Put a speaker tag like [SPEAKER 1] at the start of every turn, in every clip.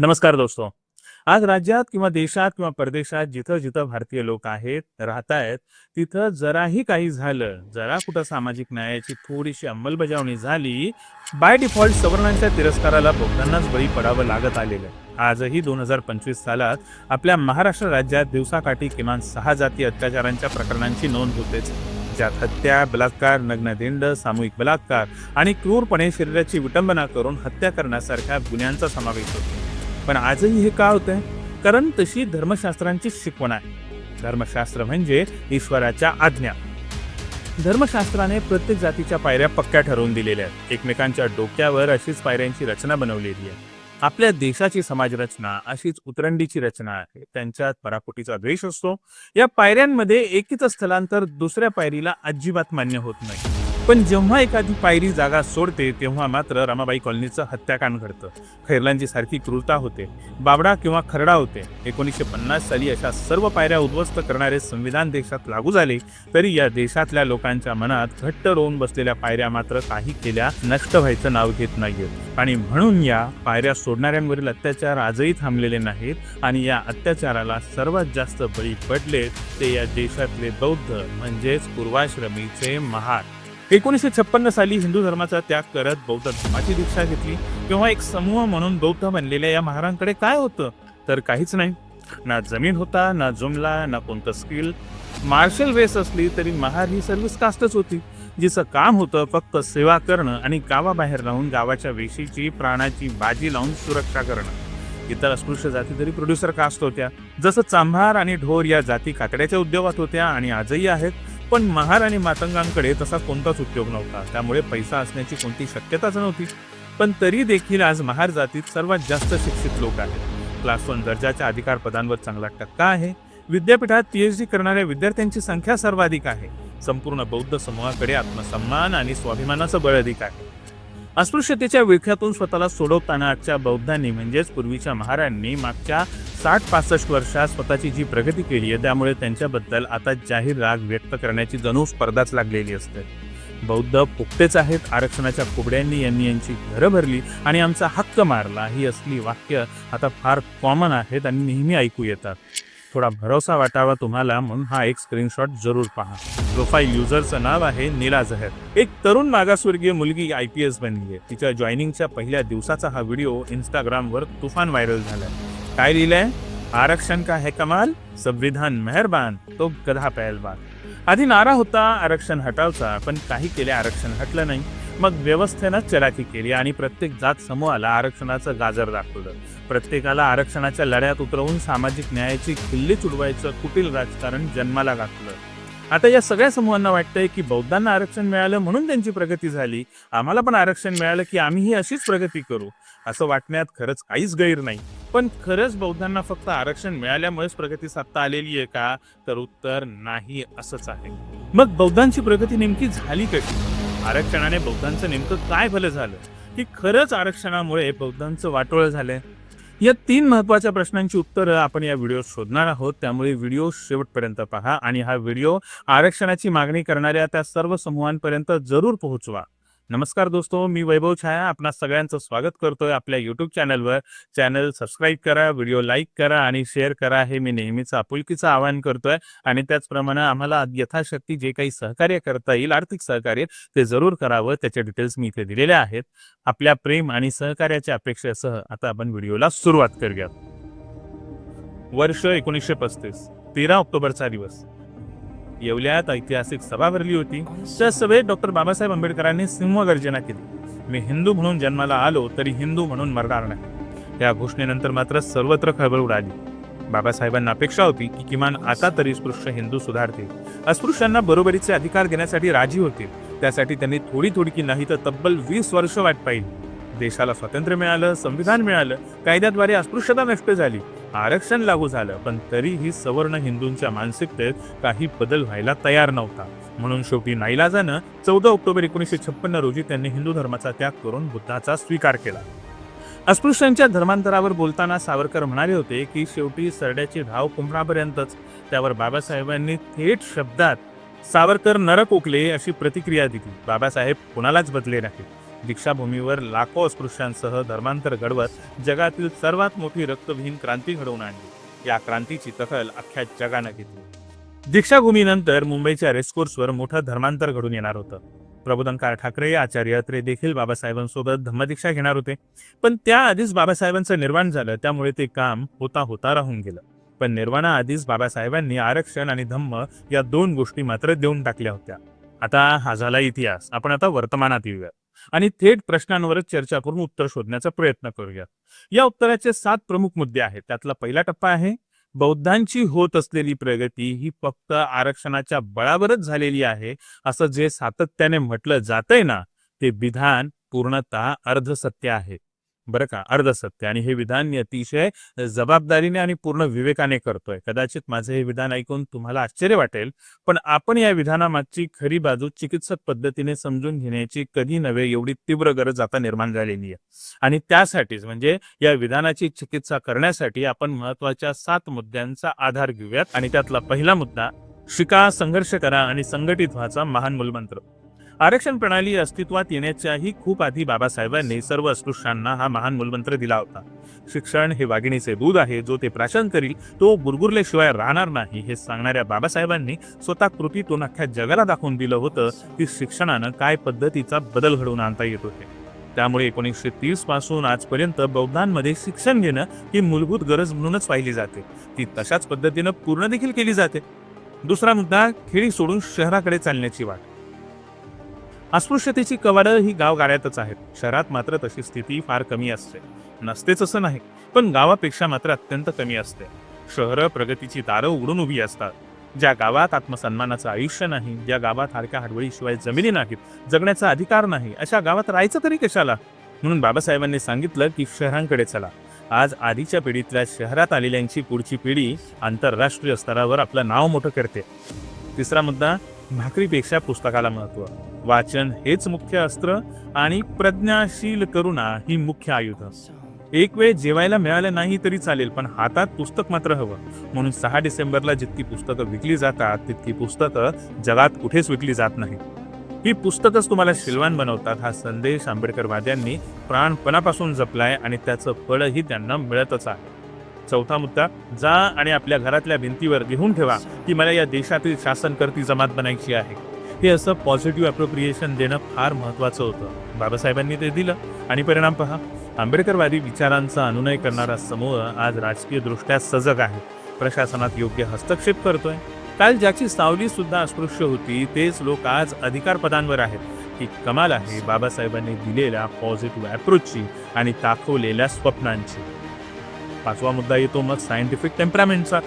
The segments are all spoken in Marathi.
[SPEAKER 1] नमस्कार दोस्तों. आज राज्यात किंवा देशात किंवा परदेशात जिथं जिथं भारतीय लोक आहेत राहत आहेत तिथं जराही काही झालं जरा कुठं सामाजिक न्यायाची थोडीशी अंमलबजावणी झाली बाय डिफॉल्ट सवर्णांच्या तिरस्काराला भोगतानाच बळी पडावं लागत आलेलं. आहे. आजही दोन हजार पंचवीस सालात आपल्या महाराष्ट्र राज्यात दिवसाकाठी किमान सहा जाती अत्याचारांच्या प्रकरणांची नोंद होतेच. ज्यात हत्या बलात्कार नग्नदिंड सामूहिक बलात्कार आणि क्रूरपणे शरीराची विटंबना करून हत्या करण्यासारख्या गुन्ह्यांचा समावेश होतो. पण आजही हे का होतंय. कारण तशी धर्मशास्त्रांची शिकवण आहे. धर्मशास्त्र म्हणजे ईश्वराच्या आज्ञा. धर्मशास्त्राने प्रत्येक जातीच्या पायऱ्या पक्क्या ठरवून दिलेल्या आहेत. एकमेकांच्या डोक्यावर अशीच पायऱ्यांची रचना बनवलेली आहे. आपल्या देशाची समाजरचना अशीच उतरंडीची रचना आहे. त्यांच्यात पराकोटीचा द्वेष असतो. या पायऱ्यांमध्ये एकीच स्थलांतर दुसऱ्या पायरीला अजिबात मान्य होत नाही. पण जेव्हा एखादी पायरी जागा सोडते तेव्हा मात्र रमाबाई कॉलनीचं हत्याकांड घडतं. खैरलांची सारखी क्रूरता होते बाबडा किंवा खरडा होते. एकोणीसशे पन्नास साली अशा सर्व पायऱ्या उद्ध्वस्त करणारे संविधान देशात लागू झाले तरी या देशातल्या लोकांच्या मनात घट्ट रोवून बसलेल्या पायऱ्या मात्र काही केल्या नष्ट व्हायचं नाव घेत नाहीयेत आणि म्हणून या पायऱ्या सोडणाऱ्यांवरील अत्याचार आजही थांबलेले नाहीत आणि या अत्याचाराला सर्वात जास्त बळी पडले ते या देशातले बौद्ध म्हणजेच पूर्वाश्रमीचे महार एकोणीसशे छप्पन्न साली हिंदू धर्माचा त्याग करत बौद्ध धर्माची दीक्षा घेतली. किंवा एक समूह म्हणून बौद्ध बनलेल्या या महारांकडे काय होतं? तर काहीच नाही. ना जमीन होता ना जुमला ना कोणतं स्किल मार्शल रेस असली तरी महार ही सर्व्हिस कास्टच होती. जिचं काम होतं फक्त सेवा करणं आणि गावाबाहेर राहून गावाच्या वेशीची प्राणाची बाजी लावून सुरक्षा करणं. इतर अस्पृश्य जाती तरी प्रोड्युसर कास्ट होत्या. जसं चांभार आणि ढोर या जाती कातड्याच्या उद्योगात होत्या आणि आजही आहेत. पण महार आणि मातंगांकडे तसा कोणताच उद्योग नव्हता. त्यामुळे पैसा असण्याची कोणती शक्यताच नव्हती. पण तरी देखील आज महार जातीत सर्वात जास्त शिक्षित लोक आहेत. क्लास वन दर्जाच्या अधिकार पदांवर चांगला टक्का आहे. विद्यापीठात पीएचडी करणाऱ्या विद्यार्थ्यांची संख्या सर्वाधिक आहे. संपूर्ण बौद्ध समूहाकडे आत्मसन्मान आणि स्वाभिमानाचं बळ अधिक आहे. अस्पृश्यतेच्या विळख्यातून स्वतःला सोडवताना आजच्या बौद्धांनी म्हणजेच पूर्वीच्या महारांनी मागच्या साठ पासष्ट वर्षात स्वतःची जी प्रगती केली आहे त्यामुळे त्यांच्याबद्दल आता जाहीर राग व्यक्त करण्याची जणू स्पर्धाच लागलेली असते. बौद्ध पुख्तेच आहेत आरक्षणाच्या कोबड्यांनी यांनी यांची घरं भरली आणि आमचा हक्क मारला. ही असली वाक्य आता फार कॉमन आहेत आणि नेहमी ऐकू येतात. थोडा भरोसा वाटावा तुम्हाला म्हणून हा एक स्क्रीनशॉट जरूर पहा. प्रोफाईल युजरचं नाव आहे नीला जहर. एक तरुण मागासवर्गीय मुलगी आय पी एस बनली आहे तिच्या जॉईनिंगच्या पहिल्या दिवसाचा हा व्हिडिओ इंस्टाग्रामवर तुफान व्हायरल झालाय. काय लिहिलंय? आरक्षण का है कमाल? संविधान मेहरबान तो गधा पहलवान. आधी नारा होता आरक्षण हटावचा पण काही केले आरक्षण हटलं नाही. मग व्यवस्थेनं चलाखी केली आणि प्रत्येक जात समूहाला आरक्षणाचं गाजर दाखवलं. प्रत्येकाला आरक्षणाच्या लढ्यात उतरवून सामाजिक न्यायाची किल्ली चुडवायचं कुटील राजकारण जन्माला घातलं आता या सगळ्या समूहांना वाटतंय की बौद्धांना आरक्षण मिळालं म्हणून त्यांची प्रगती झाली. आम्हाला पण आरक्षण मिळालं की आम्हीही अशीच प्रगती करू. असं वाटण्यात खरंच काहीच गैर नाही. पण खरंच बौद्धांना फक्त आरक्षण मिळाल्यामुळेच प्रगती साधता आलेली आहे का? तर उत्तर नाही असंच आहे. मग बौद्धांची प्रगती नेमकी झाली कशी? आरक्षणाने बौद्धांचं नेमकं काय भलं झालं? की खरंच आरक्षणामुळे बौद्धांचं वाटोळ झालंय? या तीन महत्त्वाच्या प्रश्नांची उत्तरं आपण या व्हिडिओ शोधणार आहोत. त्यामुळे व्हिडिओ शेवटपर्यंत पहा आणि हा व्हिडिओ आरक्षणाची मागणी करणाऱ्या त्या सर्व समूहांपर्यंत जरूर पोहोचवा. नमस्कार दोस्तों मी वैभव छाया आपणा सगळ्यांचं स्वागत करतोय आपल्या युट्यूब चॅनलवर. चॅनल सबस्क्राईब करा व्हिडिओ लाईक करा आणि शेअर करा हे मी नेहमीच आपुलकीचं आवाहन करतोय. आणि त्याचप्रमाणे आम्हाला यथाशक्ती जे काही सहकार्य करता येईल आर्थिक सहकार्य ते जरूर करावं. त्याचे डिटेल्स मी इथे दिलेले आहेत. आपल्या प्रेम आणि सहकार्याच्या अपेक्षेसह आता आपण व्हिडिओला सुरुवात करूयात. वर्ष एकोणीसशे पस्तीस तेरा ऑक्टोबरचा दिवस. येवल्यात ऐतिहासिक सभा भरली होती. त्या सभेत डॉक्टर बाबासाहेब आंबेडकरांनी सिंहगर्जना केली. मी हिंदू म्हणून जन्माला आलो तरी हिंदू म्हणून मरणार नाही. या घोषणेनंतर मात्र सर्वत्र खळबळ उडाली. बाबासाहेबांना अपेक्षा होती की किमान आता तरी स्पृश्य हिंदू सुधारतील. अस्पृश्यांना बरोबरीचे अधिकार देण्यासाठी राजी होतील. त्यासाठी त्यांनी थोडी थोडकी नाही तर तब्बल वीस वर्ष वाट पाहिली. देशाला स्वातंत्र्य मिळालं संविधान मिळालं. कायद्याद्वारे अस्पृश्यता नष्ट झाली. आरक्षण लागू झालं पण तरीही सवर्ण हिंदूंच्या मानसिकतेत काही बदल व्हायला तयार नव्हता. म्हणून शेवटी नाईलाजानं चौदा ऑक्टोबर एकोणीसशे छप्पन्न रोजी त्यांनी हिंदू धर्माचा त्याग करून बुद्धाचा स्वीकार केला. अस्पृश्यांच्या धर्मांतरावर बोलताना सावरकर म्हणाले होते की शेवटी सरड्याची धाव कुंभरापर्यंतच त्यावर बाबासाहेबांनी थेट शब्दात सावरकर नरक ओकले अशी प्रतिक्रिया दिली. बाबासाहेब कुणालाच बदले नाही दीक्षाभूमीवर लाखो अस्पृश्यांसह धर्मांतर घडवत जगातील सर्वात मोठी रक्तविहीन क्रांती घडवून आणली. या क्रांतीची दखल अख्ख्या जगानं घेतली. दीक्षाभूमीनंतर मुंबईच्या रेसकोर्सवर मोठं धर्मांतर घडून येणार होतं. प्रबोधनकार ठाकरे आचार्य अत्रे देखील बाबासाहेबांसोबत धम्मदीक्षा घेणार होते. पण त्याआधीच बाबासाहेबांचं निर्माण झालं त्यामुळे ते काम होता होता राहून गेलं. पण निर्वाणाआधीच बाबासाहेबांनी आरक्षण आणि धम्म या दोन गोष्टी मात्र देऊन टाकल्या होत्या. आता हा झाला इतिहास. आपण आता वर्तमानात येऊया आणि थेट प्रश्नांवरच चर्चा करून उत्तर शोधण्याचा प्रयत्न करूया या उत्तराचे सात प्रमुख मुद्दे आहेत. त्यातला पहिला टप्पा आहे बौद्धांची होत असलेली प्रगती ही फक्त आरक्षणाच्या बळावरच झालेली आहे असं जे सातत्याने म्हटलं जातंय ना ते विधान पूर्णतः अर्धसत्य आहे. बरं का अर्धसत्य आणि हे विधान मी अतिशय जबाबदारीने आणि पूर्ण विवेकाने करतोय. कदाचित माझं हे विधान ऐकून तुम्हाला आश्चर्य वाटेल पण आपण या विधानामागची खरी बाजू चिकित्सक पद्धतीने समजून घेण्याची कधी नव्हे एवढी तीव्र गरज आता निर्माण झालेली आहे. आणि त्यासाठीच म्हणजे या विधानाची चिकित्सा करण्यासाठी आपण महत्त्वाच्या सात मुद्द्यांचा आधार घेऊयात आणि त्यातला पहिला मुद्दा शिका संघर्ष करा आणि संघटित व्हायचा महान मूलमंत्र. आरक्षण प्रणाली अस्तित्वात येण्याच्याही खूप आधी बाबासाहेबांनी सर्व अस्पृश्यांना हा महान मूलमंत्र दिला होता. शिक्षण हे वाघिणीचे दूध आहे जो ते प्राशन करील तो बुरबुरल्याशिवाय राहणार नाही हे सांगणाऱ्या बाबासाहेबांनी स्वतः कृतीतून अख्ख्या जगाला दाखवून दिलं होतं की शिक्षणानं काय पद्धतीचा बदल घडवून आणता येत होते. त्यामुळे एकोणीसशे तीसपासून आजपर्यंत बौद्धांमध्ये शिक्षण घेणं ही मूलभूत गरज म्हणूनच पाहिली जाते. ती तशाच पद्धतीनं पूर्ण देखील केली जाते. दुसरा मुद्दा खेळी सोडून शहराकडे चालण्याची वाट. अस्पृश्यतेची कवाडं ही गाव गाड्यातच आहेत. शहरात मात्र तशी स्थिती फार कमी असते. नसतेच असं नाही पण गावापेक्षा मात्र अत्यंत कमी असते. शहरं प्रगतीची दारं उघडून उभी असतात. ज्या गावात आत्मसन्मानाचं आयुष्य नाही ज्या गावात हाडक्या हाडवळीशिवाय जमिनी नाहीत जगण्याचा अधिकार नाही अशा गावात राहायचं तरी कशाला? म्हणून बाबासाहेबांनी सांगितलं की शहरांकडे चला. आज आधीच्या पिढीतल्या शहरात आलेल्यांची पुढची पिढी आंतरराष्ट्रीय स्तरावर आपलं नाव मोठं करते. तिसरा मुद्दा भाकरीपेक्षा पुस्तकाला महत्त्व वाचन हेच मुख्य अस्त्र आणि प्रज्ञाशील करुणा ही मुख्य आयुध. एक वेळ जेवायला मिळालं नाही तरी चालेल पण हातात पुस्तक मात्र हवं. म्हणून सहा डिसेंबरला जितकी पुस्तकं विकली जातात तितकी पुस्तकं जगात कुठेच विकली जात नाही ही पुस्तकच तुम्हाला शिलवान बनवतात हा संदेश आंबेडकरवाद्यांनी प्राणपणापासून जपलाय आणि त्याचं फळही त्यांना मिळतच आहे. चौथा मुद्दा जा आणि आपल्या घरातल्या भिंतीवर लिहून ठेवा की मला या देशातील शासनकर्ती जमात बनायची आहे. हे असं पॉझिटिव्ह अप्रोप्रिएशन देणं फार महत्वाचं होतं. बाबासाहेबांनी ते दिलं. आणि परिणाम पहा. आंबेडकरवादी विचारांचा अनुनय करणारा समूह आज राजकीयदृष्ट्या सजग आहे. प्रशासनात योग्य हस्तक्षेप करतोय. काल ज्याची सावली सुद्धा अस्पृश्य होती तेच लोक आज अधिकार पदांवर आहेत. ही कमाल आहे बाबासाहेबांनी दिलेल्या पॉझिटिव्ह अप्रोचची आणि दाखवलेल्या स्वप्नांची. पाचवा मुद्दा येतो मग सायंटिफिक टेम्परामेंटचा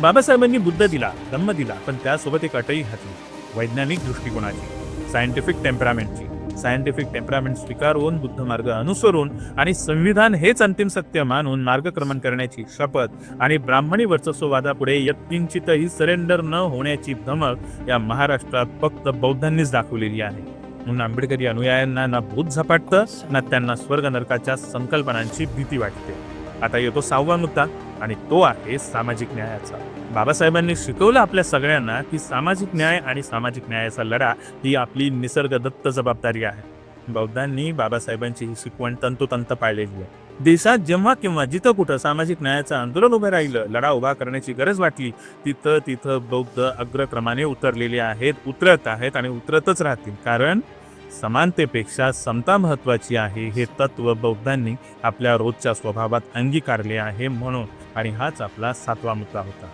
[SPEAKER 1] बाबासाहेबांनी बुद्ध दिला धम्म दिला पण त्यासोबत एक अटही घातली. वैज्ञानिक दृष्टिकोनाची सायंटिफिक टेम्परामेंटची सायंटिफिक टेम्परामेंट स्वीकारून बुद्ध मार्ग अनुसरून आणि संविधान हेच अंतिम सत्य मानून मार्गक्रमण करण्याची शपथ आणि ब्राह्मणी वर्चस्ववादापुढे यत्किंचितही सरेंडर न होण्याची धमक या महाराष्ट्रात फक्त बौद्धांनीच दाखवलेली आहे. म्हणून आंबेडकरी अनुयायांना ना भूत झपाटतं ना त्यांना स्वर्ग नरकाच्या संकल्पनांची भीती वाटते. आता येतो सहावा मुद्दा. आणि तो आहे सामाजिक न्यायाचा. बाबासाहेबांनी शिकवलं आपल्या सगळ्यांना की सामाजिक न्याय आणि सामाजिक न्यायाचा लढा ही आपली निसर्गदत्त जबाबदारी आहे. बौद्धांनी बाबासाहेबांची ही शिकवण तंतोतंत पाळलेली आहे. देशात जेव्हा किंवा जिथं कुठं सामाजिक न्यायाचं आंदोलन उभं राहिलं लढा उभा करण्याची गरज वाटली तिथं तिथं बौद्ध अग्रक्रमाने उतरलेले आहेत उतरत आहेत आणि उतरतच राहतील. कारण समानतेपेक्षा समता महत्वाची आहे हे तत्व बौद्धांनी आपल्या रोजच्या स्वभावात अंगीकारले आहे म्हणून आणि हाच आपला सातवा मुद्दा होता.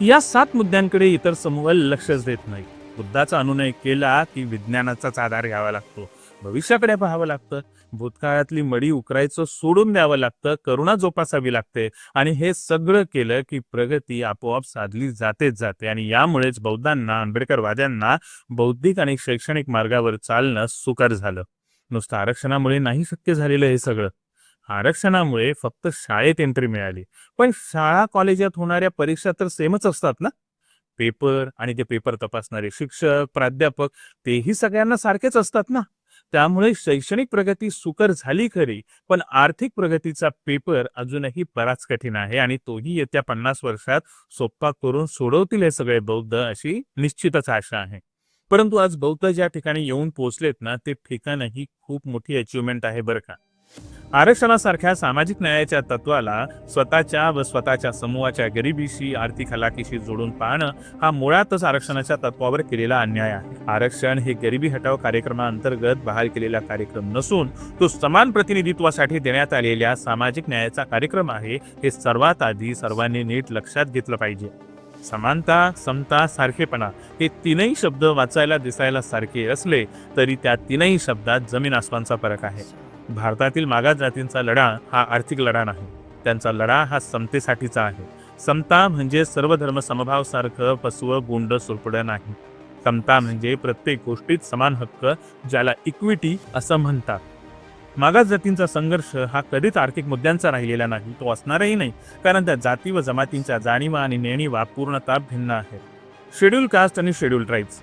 [SPEAKER 1] या सात मुद्द्यांकडे इतर समूह लक्षच देत नाही बुद्धाचा अनुनय केला की विज्ञानाचाच आधार घ्यावा लागतो. भविष्याकडे पाहावं लागतं. भूतकाळातली मडी उकरायचं सोडून द्यावं लागतं करुणा जोपासावी लागते आणि हे सगळं केलं की प्रगती आपोआप साधली जातेच जाते आणि यामुळेच बौद्धांना आंबेडकरवाद्यांना बौद्धिक आणि शैक्षणिक मार्गावर चालणं सुकर झालं. नुसतं आरक्षणामुळे नाही शक्य झालेलं हे सगळं. आरक्षणामुळे फक्त शाळेत एंट्री मिळाली. पण शाळा कॉलेजात होणाऱ्या परीक्षा तर सेमच असतात ना? पेपर आणि ते पेपर तपासणारे शिक्षक प्राध्यापक तेही सगळ्यांना सारखेच असतात ना? त्यामुळे शैक्षणिक प्रगती सुकर झाली खरी पण आर्थिक प्रगतीचा पेपर अजूनही बराच कठीण आहे आणि तोही येत्या पन्नास वर्षात सोप्पा करून सोडवतील हे सगळे बौद्ध अशी निश्चितच आशा आहे. परंतु आज बौद्ध ज्या ठिकाणी येऊन पोहोचलेत ना ते ठिकाणही खूप मोठी अचिव्हमेंट आहे बरं का. आरक्षणासारख्या सामाजिक न्यायाच्या तत्वाला स्वतःच्या व स्वतःच्या समूहाच्या गरिबीशी आर्थिक हलाखीशी जोडून पाहणं हा मुळातच आरक्षणाच्या तत्वावर केलेला अन्याय आहे. आरक्षण हे गरिबी हटाव कार्यक्रमाअंतर्गत बहाल केलेला कार्यक्रम नसून तो समान प्रतिनिधित्वासाठी देण्यात आलेल्या सामाजिक न्यायाचा कार्यक्रम आहे हे सर्वात आधी सर्वांनी नीट लक्षात घेतलं पाहिजे. समानता समता सारखेपणा हे तीनही शब्द वाचायला दिसायला सारखे असले तरी त्या तीनही शब्दात जमीन आसमानचा फरक आहे. भारतातील मागास जातींचा लढा हा आर्थिक लढा नाही. त्यांचा लढा हा समतेसाठीचा आहे. समता म्हणजे सर्व धर्म समभाव सारखं पसव गुंड सुरपडं नाही. समता म्हणजे प्रत्येक गोष्टीत समान हक्क ज्याला इक्विटी असं म्हणतात. मागास जातींचा संघर्ष हा कधीच आर्थिक मुद्द्यांचा राहिलेला नाही तो असणारही नाही कारण त्या जाती व जमातींच्या जाणीवा आणि नेणीवा पूर्णतः भिन्न आहेत. शेड्यूल कास्ट आणि शेड्यूल ट्राईब्स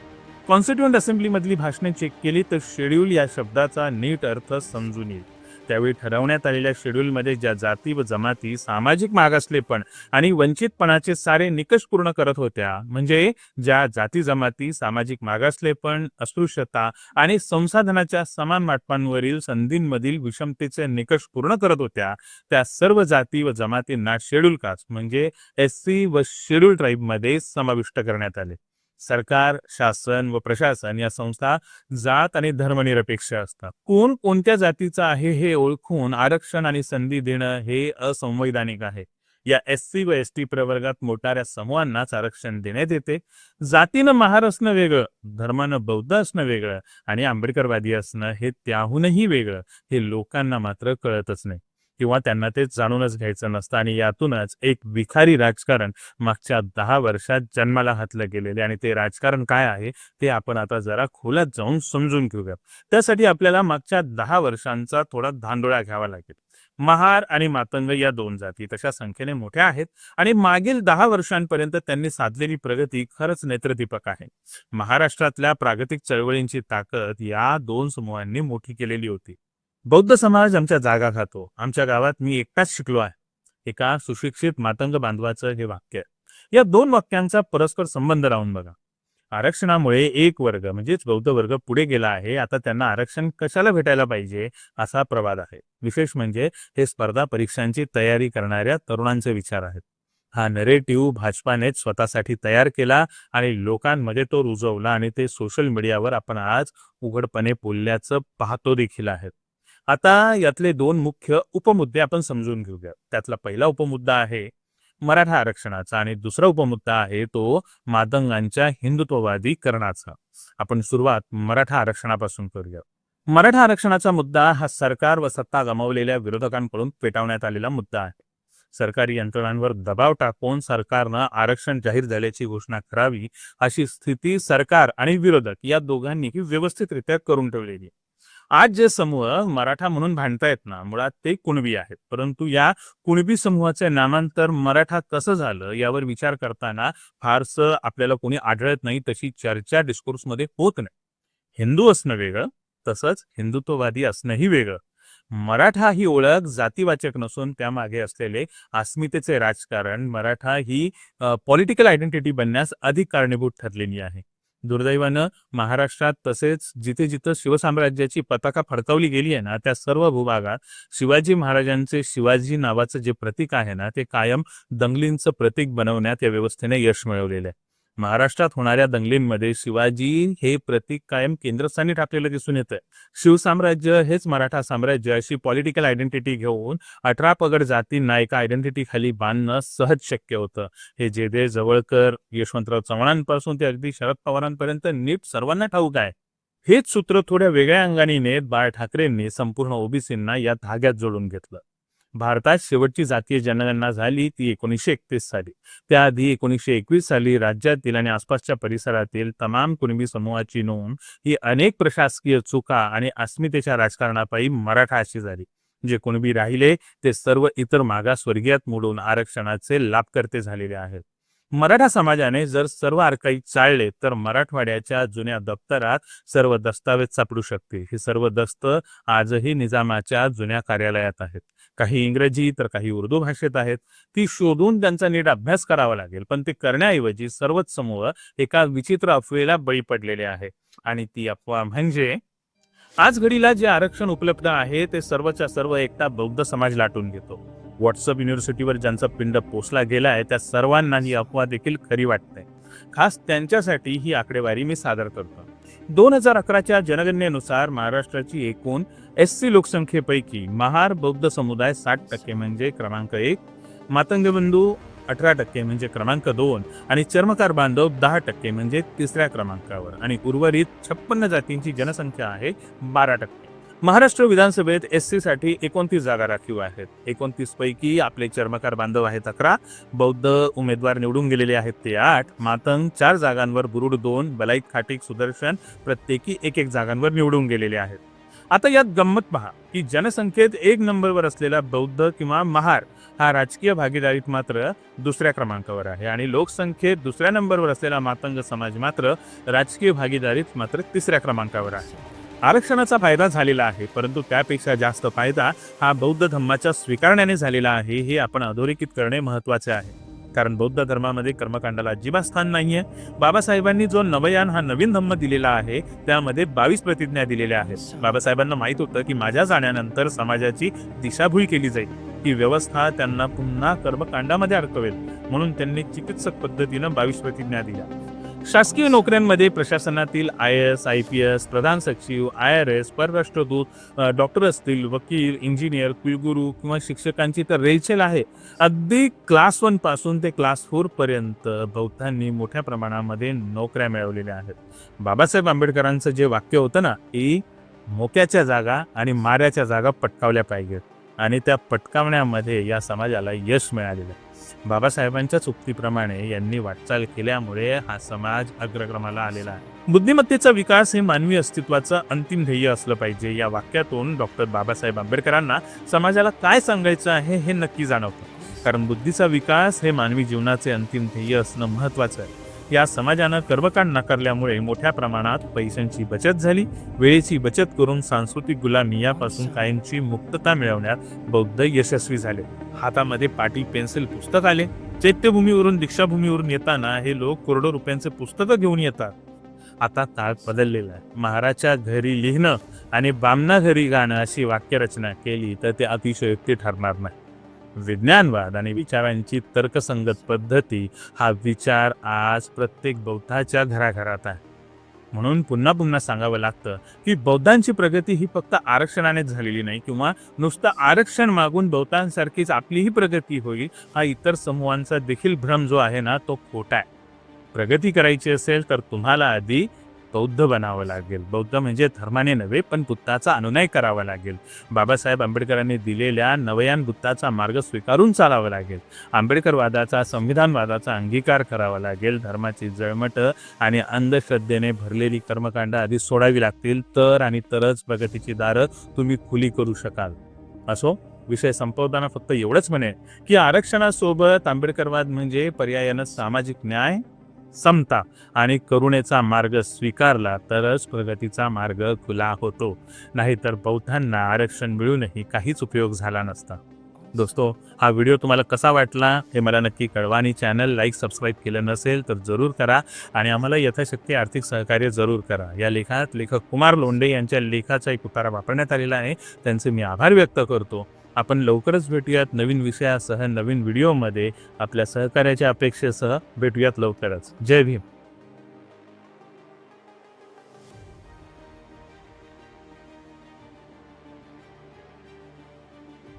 [SPEAKER 1] कॉन्स्टिट्युएंट असेंब्लीमधली भाषणे चेक केली तर शेड्यूल या शब्दाचा नीट अर्थ समजून येईल. त्यावेळी ठरवण्यात आलेल्या शेड्यूलमध्ये ज्या जाती व जमाती सामाजिक मागासलेपण आणि वंचितपणाचे सारे निकष पूर्ण करत होत्या म्हणजे ज्या जाती जमाती सामाजिक मागासलेपण अस्पृश्यता आणि संसाधनाच्या समान वाटपांवरील संधींमधील विषमतेचे निकष पूर्ण करत होत्या त्या सर्व जाती व जमातींना शेड्यूल कास्ट म्हणजे एस सी व शेड्यूल ट्राईबमध्ये समाविष्ट करण्यात आले. सरकार शासन व प्रशासन या संस्था जात आणि धर्मनिरपेक्ष असतात. कोण कोणत्या जातीचा आहे हे ओळखून आरक्षण आणि संधी देणं हे असंवैधानिक आहे. या एस सी व एस टी प्रवर्गात मोठणाऱ्या समूहांनाच आरक्षण देण्यात येते. जातीनं महार असणं वेगळं धर्मानं बौद्ध असणं वेगळं आणि आंबेडकरवादी असणं हे त्याहूनही वेगळं हे लोकांना मात्र कळतच नाही. किंवा त्यांना ते जाणूनच घ्यायचं नसतं. आणि यातूनच एक विखारी राजकारण मागच्या दहा वर्षात जन्माला घातलं गेलेले आणि ते राजकारण काय आहे ते आपण आता जरा खोलात जाऊन समजून घेऊया. त्यासाठी आपल्याला मागच्या दहा वर्षांचा थोडा धांडोळा घ्यावा लागेल. महार आणि मातंग या दोन जाती तशा संख्येने मोठ्या आहेत. आणि मागील दहा वर्षांपर्यंत त्यांनी साधलेली प्रगती खरंच नेत्रदीपक आहे. महाराष्ट्रातल्या प्रागतिक चळवळींची ताकद या दोन समूहांनी मोठी केलेली होती. बौद्ध समाज आमच्या जागा खातो. आमच्या गावात मी एकटाच शिकलो आहे. एका सुशिक्षित मातंग बांधवाचं हे वाक्य. आहे या दोन वाक्यांचा परस्पर संबंध राहून बघा. आरक्षणामुळे एक वर्ग म्हणजेच बौद्ध वर्ग पुढे गेला आहे. आता त्यांना आरक्षण कशाला भेटायला पाहिजे असा प्रवाद आहे. विशेष म्हणजे हे स्पर्धा परीक्षांची तयारी करणाऱ्या तरुणांचे विचार आहेत. हा नरेटिव्ह भाजपानेच स्वतःसाठी तयार केला आणि लोकांमध्ये तो रुजवला आणि ते सोशल मीडियावर आपण आज उघडपणे बोलल्याचं पाहतो देखील आहेत. आता यातले दोन मुख्य उपमुद्दे आपण समजून घेऊया. त्यातला पहिला उपमुद्दा आहे मराठा आरक्षणाचा आणि दुसरा उपमुद्दा आहे तो मादंगांच्या हिंदुत्ववादीकरणाचा आपण सुरुवात मराठा आरक्षणापासून करूया. मराठा आरक्षणाचा मुद्दा हा सरकार व सत्ता गमावलेल्या विरोधकांकडून पेटावण्यात आलेला मुद्दा आहे. सरकारी यंत्रणांवर दबाव टाकून सरकारनं आरक्षण जाहीर झाल्याची घोषणा करावी अशी स्थिती सरकार आणि विरोधक या दोघांनीही व्यवस्थितरित्या करून ठेवलेली आहे. आज जे समूह मराठा म्हणून भांडतायत ना मुळात ते कुणबी आहेत. परंतु या कुणबी समूहाचे नामांतर मराठा कसं झालं यावर विचार करताना फारसं आपल्याला कोणी आढळत नाही तशी चर्चा डिस्कोर्समध्ये होत नाही. हिंदू असणं वेगळं तसंच हिंदुत्ववादी असणंही वेगळं. मराठा ही ओळख जातीवाचक नसून त्यामागे असलेले अस्मितेचे राजकारण मराठा ही पॉलिटिकल आयडेंटिटी बनण्यास अधिक कारणीभूत ठरलेली आहे. दुर्दैवानं महाराष्ट्रात तसेच जिथे जिथं शिवसाम्राज्याची पताका फडकावली गेली आहे ना त्या सर्व भूभागात शिवाजी महाराजांचे शिवाजी नावाचं जे प्रतीक आहे ना ते कायम दंगलींचं प्रतीक बनवण्यात या व्यवस्थेने यश मिळवलेलं आहे. महाराष्ट्रात होणाऱ्या दंगलींमध्ये शिवाजी हे प्रतीक कायम केंद्रस्थानी ठाकलेलं दिसून येतं शिवसाम्राज्य हेच मराठा साम्राज्य अशी पॉलिटिकल आयडेंटिटी घेऊन अठरा पगड जातींना एका आयडेंटिटी खाली बांधणं सहज शक्य होतं. हे जेदे जवळकर यशवंतराव चव्हाणांपासून ते अगदी शरद पवारांपर्यंत नीट सर्वांना ठाऊक आहे. हेच सूत्र थोड्या वेगळ्या अंगाने नेत बाळ ठाकरेंनी संपूर्ण ओबीसींना या धाग्यात जोडून घेतलं. भारतात शेवटची जातीय जनगणना झाली ती एकोणीसशे एकतीस साली. त्याआधी एकोणीसशे एकवीस साली राज्यातील आणि आसपासच्या परिसरातील तमाम कुणबी समूहाची नोंद ही अनेक प्रशासकीय चुका आणि अस्मितेच्या राजकारणापायी मराठा अशी झाली. जे कुणबी राहिले ते सर्व इतर मागासवर्गीयात मोडून आरक्षणाचे लाभकर्ते झालेले आहेत. मराठा समाजाने जर सर्व आरकाई चाळले तर मराठवाड्याच्या जुन्या दप्तरात सर्व दस्तावेज सापडू शकते हे सर्व दस्त आजही निजामाच्या जुन्या कार्यालयात आहेत. काही इंग्रजी तर काही उर्दू भाषेत आहेत. ती शोधून त्यांचा नीट अभ्यास करावा लागेल. पण ते करण्याऐवजी सर्वच समूह एका विचित्र अफवेला बळी पडलेले आहे. आणि ती अफवा म्हणजे आज घडीला जे आरक्षण उपलब्ध आहे ते सर्वच्या सर्व एकटा बौद्ध समाज लाटून घेतो. व्हॉट्सअप युनिव्हर्सिटीवर ज्यांचा पिंड पोचला गेला आहे त्या सर्वांना ही अफवा देखील खरी वाटते. खास त्यांच्यासाठी ही आकडेवारी मी सादर करतो. दोन हजार अकराच्या जनगणनेनुसार महाराष्ट्राची एकूण एस सी लोकसंख्येपैकी महार बौद्ध समुदाय साठ टक्के म्हणजे क्रमांक एक मातंगबंधू अठरा टक्के म्हणजे क्रमांक दोन आणि चर्मकार बांधव दहा टक्के म्हणजे तिसऱ्या क्रमांकावर आणि उर्वरित छप्पन्न जातींची जनसंख्या आहे बारा टक्के. महाराष्ट्र विधानसभेत एस सी साठी एकोणतीस जागा राखीव आहेत. एकोणतीस पैकी आपले चर्मकार बांधव आहेत अकरा. बौद्ध उमेदवार निवडून गेलेले आहेत ते आठ. मातंग चार जागांवर बुरुड दोन बलाईक खाटीक सुदर्शन प्रत्येकी एक एक जागांवर निवडून गेलेले आहेत. आता यात गंमत पहा की जनसंख्येत एक नंबरवर असलेला बौद्ध किंवा महार हा राजकीय भागीदारीत मात्र दुसऱ्या क्रमांकावर आहे आणि लोकसंख्येत दुसऱ्या नंबरवर असलेला मातंग समाज मात्र राजकीय भागीदारीत मात्र तिसऱ्या क्रमांकावर आहे. आरक्षणाचा फायदा झालेला आहे परंतु त्यापेक्षा जास्त फायदा हा बौद्ध धम्माच्या स्वीकारण्याने झालेला आहे हे आपण अधोरेखित करणे महत्त्वाचे आहे. कारण बौद्ध धर्मामध्ये कर्मकांडाला अजिबात स्थान नाहीये. बाबासाहेबांनी जो नवयान हा नवीन धम्म दिलेला आहे त्यामध्ये बावीस प्रतिज्ञा दिलेल्या आहेत. बाबासाहेबांना माहीत होतं की माझ्या जाण्यानंतर समाजाची दिशाभूल केली जाईल. ही व्यवस्था त्यांना पुन्हा कर्मकांडामध्ये अडकवेल. म्हणून त्यांनी चिकित्सक पद्धतीनं बावीस प्रतिज्ञा दिल्या. शासकीय नोकऱ्यांमध्ये प्रशासनातील I S I P S प्रधान सचिव आय आर एस परराष्ट्रदूत डॉक्टर असतील वकील इंजिनियर कुलगुरू किंवा शिक्षकांची तर रेलचेल आहे. अगदी क्लास वनपासून ते क्लास फोर पर्यंत बौद्धांनी मोठ्या प्रमाणामध्ये नोकऱ्या मिळवलेल्या आहेत. बाबासाहेब आंबेडकरांचं जे वाक्य होतं ना की मोक्याच्या जागा आणि माऱ्याच्या जागा पटकावल्या पाहिजेत. आणि त्या पटकावण्यामध्ये या समाजाला यश मिळालेलं आहे. बाबासाहेबांच्या चुक्तीप्रमाणे यांनी वाटचाल केल्यामुळे हा समाज अग्रक्रमाला आलेला आहे. बुद्धिमत्तेचा विकास हे मानवी अस्तित्वाचं अंतिम ध्येय असलं पाहिजे. या वाक्यातून डॉक्टर बाबासाहेब आंबेडकरांना समाजाला काय सांगायचं आहे हे नक्की जाणवतं. कारण बुद्धीचा विकास हे मानवी जीवनाचे अंतिम ध्येय असणं महत्वाचं आहे. या समाजानं कर्मकांड नाकारल्यामुळे मोठ्या प्रमाणात पैशांची बचत झाली. वेळेची बचत करून सांस्कृतिक गुलामी यापासून कायमची मुक्तता मिळवण्यात बौद्ध यशस्वी झाले. हातामध्ये पाटी पेन्सिल पुस्तक आले. चैत्यभूमीवरून दीक्षाभूमीवरून येताना हे लोक करोडो रुपयांचे पुस्तकं घेऊन येतात. आता काळ बदललेला आहे. महाराजच्या घरी लिहिणं आणि बामना घरी गाणं अशी वाक्यरचना केली तर ते अतिशयोक्ती ठरणार नाही. विज्ञानवाद आणि विचारांची तर्कसंगत पद्धती हा विचार आज प्रत्येक बौद्धाच्या घराघरात आहे. म्हणून पुन्हा पुन्हा सांगावं लागतं की बौद्धांची प्रगती ही फक्त आरक्षणानेच झालेली नाही किंवा नुसतं आरक्षण मागून बौद्धांसारखीच आपलीही प्रगती होईल हा इतर समूहांचा देखील भ्रम जो आहे ना तो खोटा आहे. प्रगती करायची असेल तर तुम्हाला आधी बौद्ध बनावं लागेल. बौद्ध म्हणजे धर्माने नव्हे पण बुद्धाचा अनुनय करावा लागेल. बाबासाहेब आंबेडकरांनी दिलेल्या नवयान बुद्धाचा मार्ग स्वीकारून चालावा लागेल. आंबेडकरवादाचा संविधानवादाचा अंगीकार करावा लागेल. धर्माची जळमट आणि अंधश्रद्धेने भरलेली कर्मकांड आधी सोडावी लागतील. तर आणि तरच प्रगतीची दारं तुम्ही खुली करू शकाल. असो विषय संपवताना फक्त एवढंच म्हणे की आरक्षणासोबत आंबेडकरवाद म्हणजे पर्यायानं सामाजिक न्याय समता आणि करुणेचा मार्ग स्वीकारला तरच प्रगतीचा मार्ग खुला होतो. नाहीतर बौद्धांना आरक्षण मिळूनही काहीच उपयोग झाला नसता. दोस्तो हा व्हिडिओ तुम्हाला कसा वाटला हे मला नक्की कळवा आणि चॅनल लाईक सबस्क्राईब केलं नसेल तर जरूर करा आणि आम्हाला यथाशक्ती आर्थिक सहकार्य जरूर करा. या लेखात लेखक कुमार लोंडे यांच्या लेखाचा एक उतारा वापरण्यात आलेला आहे. त्यांचे मी आभार व्यक्त करतो. आपण लवकरच भेटूयात नवीन विषयासह नवीन व्हिडिओमध्ये. आपल्या सहकार्याच्या अपेक्षेसह भेटूयात लवकरच. जय भीम.